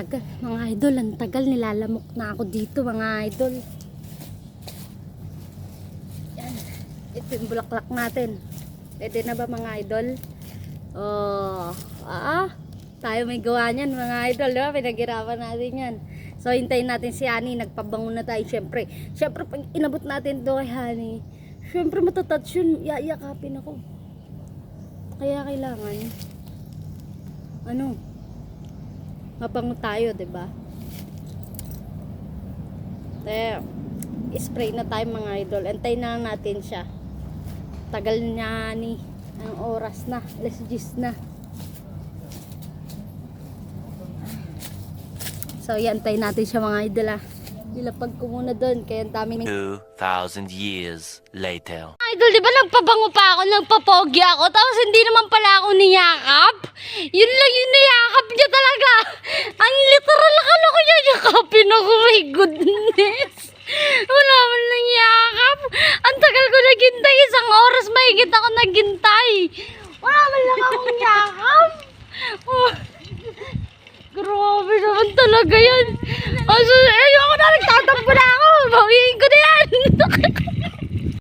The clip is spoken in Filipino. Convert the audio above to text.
tagal mga idol, ang tagal nilalamok na ako dito mga idol. Yan. Ito yung bulaklak natin. Pwede na ba mga idol? Oh, ah, tayo may gawa niyan mga idol, di ba? Pinaghirapan natin yan. So, hintayin natin si Hani. Nagpabango na tayo, syempre. Syempre, pag inabot natin to kay Hani, syempre matatouch yun. Iayakapin ako. Kaya kailangan, ano, mapango tayo, 'di ba? Te, spray na tayo mga idol. Antayin na lang natin siya. Tagal niya ni ang oras na. Alas 10 na. So, iantayin natin siya mga idol ah. Nilapag ko muna doon. Kaya ang daming 2,000 years later. Idol, di ba nagpabango pa ako, nagpapogi ako, tapos hindi naman pala ako niyakap? Yun lang yung niyakap niya talaga. Ang literal akala ko niya yakapin ako, my goodness. Wala man lang yakap. Ang tagal ko naghintay, isang oras mahigit ako naghintay. Wala man lang akong yakap. Oh. Grabe naman talaga yan. Aso, ayoko na, nagtatampo na ako. Yan.